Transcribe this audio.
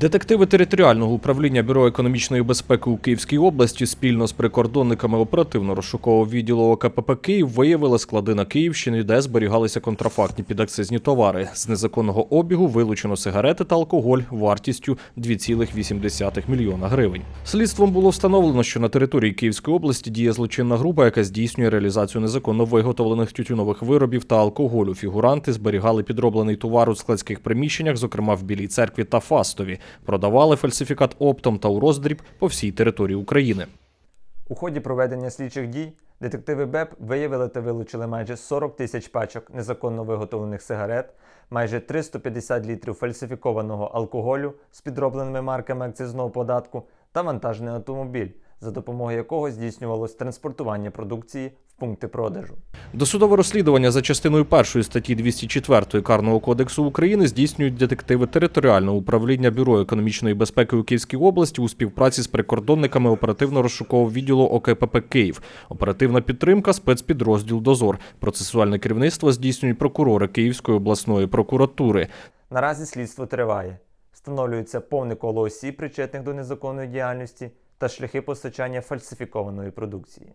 Детективи територіального управління Бюро економічної безпеки у Київській області спільно з прикордонниками оперативно-розшукового відділу ОКПП Київ виявили склади на Київщині, де зберігалися контрафактні підакцизні товари. З незаконного обігу вилучено сигарети та алкоголь вартістю 2,8 мільйона гривень. Слідством було встановлено, що на території Київської області діє злочинна група, яка здійснює реалізацію незаконно виготовлених тютюнових виробів та алкоголю. Фігуранти зберігали підроблений товар у складських приміщеннях, зокрема в Білій церкві та Фастові. Продавали фальсифікат оптом та у роздріб по всій території України. У ході проведення слідчих дій детективи БЕП виявили та вилучили майже 40 тисяч пачок незаконно виготовлених сигарет, майже 350 літрів фальсифікованого алкоголю з підробленими марками акцизного податку та вантажний автомобіль, за допомогою якого здійснювалось транспортування продукції пункти продажу. Досудове розслідування за частиною першої статті 204 Карного кодексу України здійснюють детективи територіального управління Бюро економічної безпеки у Київській області у співпраці з прикордонниками оперативно-розшукового відділу ОКПП Київ. Оперативна підтримка спецпідрозділ Дозор. Процесуальне керівництво здійснюють прокурори Київської обласної прокуратури. Наразі слідство триває. Встановлюється повне коло осіб, причетних до незаконної діяльності та шляхи постачання фальсифікованої продукції.